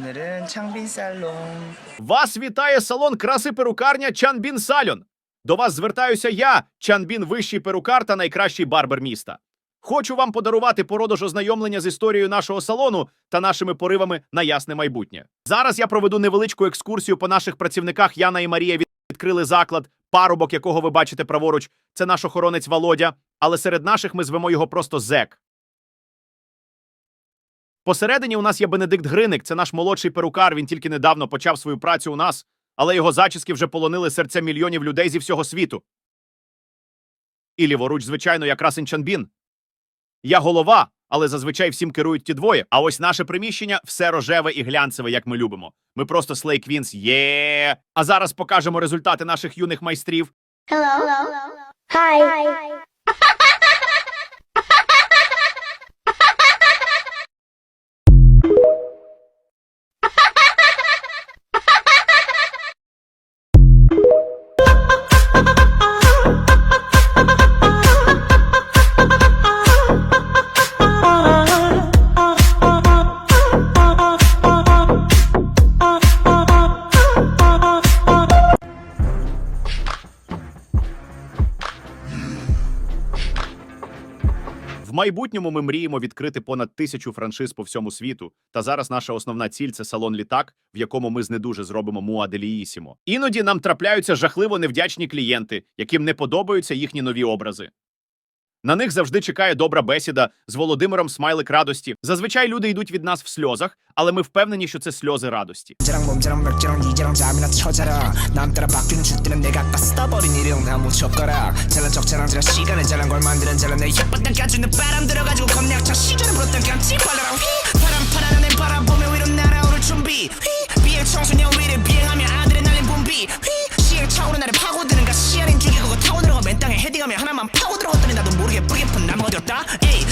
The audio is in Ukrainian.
오늘은 창빈 살롱. Вас вітає салон краси перукарня Чанбін Сальон. До вас звертаюся я, Чанбін, вищий перукар та найкращий барбер міста. Хочу вам подарувати породож ознайомлення з історією нашого салону та нашими поривами на ясне майбутнє. Зараз я проведу невеличку екскурсію по наших працівниках. Яна і Марія відкрили заклад, парубок, якого ви бачите праворуч. Це наш охоронець Володя, але серед наших ми звемо його просто Зек. Посередині у нас є Бенедикт Гриник, це наш молодший перукар. Він тільки недавно почав свою працю у нас, але його зачіски вже полонили серця мільйонів людей зі всього світу. І ліворуч, звичайно, якраз Інчанбін. Я голова, але зазвичай всім керують ті двоє. А ось наше приміщення все рожеве і глянцеве, як ми любимо. Ми просто Слей Квінс. Є. А зараз покажемо результати наших юних майстрів. Hello. Hi. В майбутньому ми мріємо відкрити понад тисячу франшиз по всьому світу. Та зараз наша основна ціль це салон літак, в якому ми знедуже зробимо муаделіїсімо. Іноді нам трапляються жахливо невдячні клієнти, яким не подобаються їхні нові образи. На них завжди чекає добра бесіда з Володимиром Смайлик радості. Зазвичай люди йдуть від нас в сльозах, але ми впевнені, що це сльози радості. 자랑 몸자랑 맥주랑 이자랑 잠이나 쳐자라 남 따라 바뀌는 주들은 내가 아까 써버린 일용 다 묻혀거라 잘난 척 자랑질한 시간에 잘난 걸 만드는 잘난 내 혓바닥 까주는 바람 들어가지고 겁내학창 시절을 불었던 깜찍 발랄한 휘 바람 파란 하늘 바라보며 위로 날아오를 준비 휘 비행 청소년 위를 비행하며 아들의 날린 붐비 휘 시행 차오른 나를 파고드는 가 시야린 죽이고 타고 들어가 맨 땅에 헤딩하며 하나만 파고 들어갔 예쁘게 예쁘게 나머렸다. 에이